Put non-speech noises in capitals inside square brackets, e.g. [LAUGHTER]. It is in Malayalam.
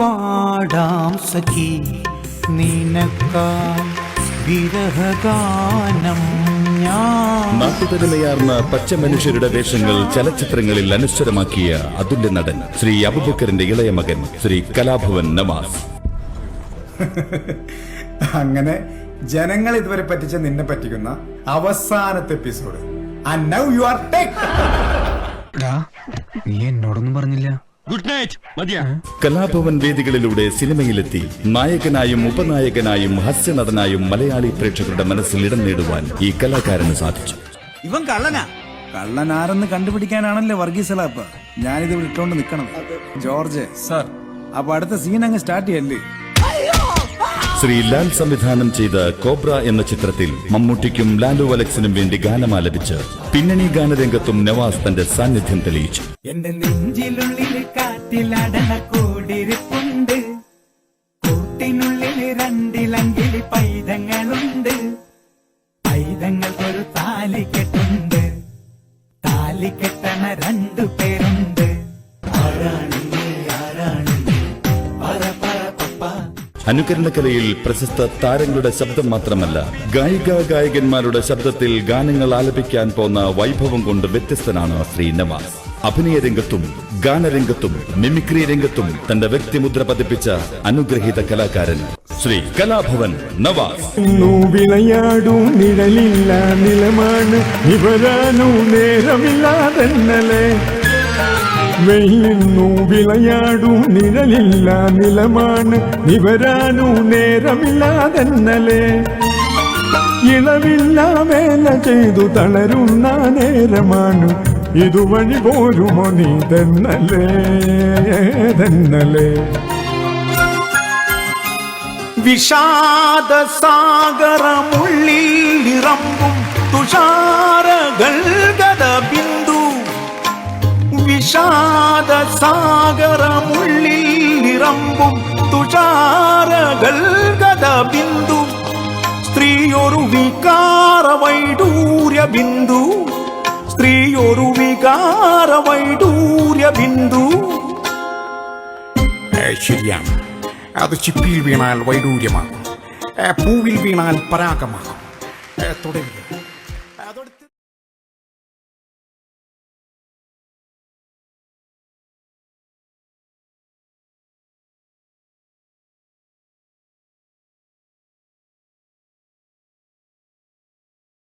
പാടാം സഖി. നിനക്കാം വിരഹഗാനം ഞാൻ. നാട്ടുതനിമയാർന്ന പച്ച മനുഷ്യരുടെ വേഷങ്ങൾ ചലച്ചിത്രങ്ങളിൽ അനശ്വരമാക്കിയ അതുല്യ നടൻ ശ്രീ അബുബക്കറിന്റെ ഇളയ മകൻ ശ്രീ കലാഭവൻ നവാസ്. [LAUGHS] അങ്ങനെ ജനങ്ങൾ ഇതുവരെ പറ്റിച്ച നിന്നെ പറ്റിക്കുന്ന അവസാനത്തെ episode. And now you are നീ എന്നോടൊന്നും പറഞ്ഞില്ല. ഗുഡ് നൈറ്റ് മതിയാ. കലാഭവൻ വേദികളിലൂടെ സിനിമയിലെത്തി നായകനായും ഉപനായകനായും ഹാസ്യനടനായും മലയാളി പ്രേക്ഷകരുടെ മനസ്സിൽ ഇടം നേടുവാൻ ഈ കലാകാരന് സാധിച്ചു. ഇവൻ കള്ളനാ. കള്ളനാരെന്ന് കണ്ടുപിടിക്കാനാണല്ലേ കണ്ടുപിടിക്കാനാണല്ലോ വർഗീസ് ലാപ്പ് ഞാനിത് വിട്ടോണ്ട് നിക്കണം ജോർജ് സാർ. അപ്പൊ അടുത്ത സീൻ അങ്ങ് സ്റ്റാർട്ട് ചെയ്യല്ലേ? ശ്രീ ലാൽ സംവിധാനം ചെയ്ത കോബ്ര എന്ന ചിത്രത്തിൽ മമ്മൂട്ടിക്കും ലാലു അലക്സിനും വേണ്ടി ഗാനമാലപിച്ച് പിന്നണി ഗാനരംഗത്തും നവാസ് തന്റെ സാന്നിധ്യം തെളിയിച്ചു. എന്റെ നെഞ്ചിലുള്ളിൽ കാറ്റിലടന കൂടിരിപ്പുണ്ട്. കൂട്ടിനുള്ളിൽ രണ്ടിലങ്കിളി പൈതങ്ങളുണ്ട്. പൈതങ്ങൾക്കൊരു താലി കെട്ടുണ്ട്. താലി കെട്ടണ രണ്ടു പേരുണ്ട് അനുകരണകലയിൽ പ്രശസ്ത താരങ്ങളുടെ ശബ്ദം മാത്രമല്ല ഗായിക ഗായകന്മാരുടെ ശബ്ദത്തിൽ ഗാനങ്ങൾ ആലപിക്കാൻ പോന്ന വൈഭവം കൊണ്ട് വ്യത്യസ്തനാണ് ശ്രീ നവാസ്. അഭിനയ രംഗത്തും ഗാനരംഗത്തും മിമിക്രി രംഗത്തും തന്റെ വ്യക്തിമുദ്ര പതിപ്പിച്ച അനുഗ്രഹീത കലാകാരൻ ശ്രീ കലാഭവൻ നവാസ്. നിഴലില്ല വെയിലിന്നു വിളയാടും നിഴലില്ല നിലമാണ്. ഇവരാനു നേരമില്ലാതെന്നലേ ഇളവില്ല വേല ചെയ്തു തളരുന്ന നേരമാണ്. ഇതുവഴി പോരുമോ നീ തന്നലേ? വിഷാദ സാഗരമുള്ളിൽ ഇറമ്പും തുഷാരകൾ ഇറമ്പും തുഷാരകൾ ഗത ബിന്ദു. സ്ത്രീയൊരു വികാര വൈഡൂര്യ ബിന്ദു. സ്ത്രീയൊരു വികാര വൈഡൂര്യ ബിന്ദു. ശരിയാണ്. അത് ചിപ്പിയിൽ വീണാൽ വൈഡൂര്യമാകും. പൂവിൽ വീണാൽ പരാഗമാകും. തുടരുക.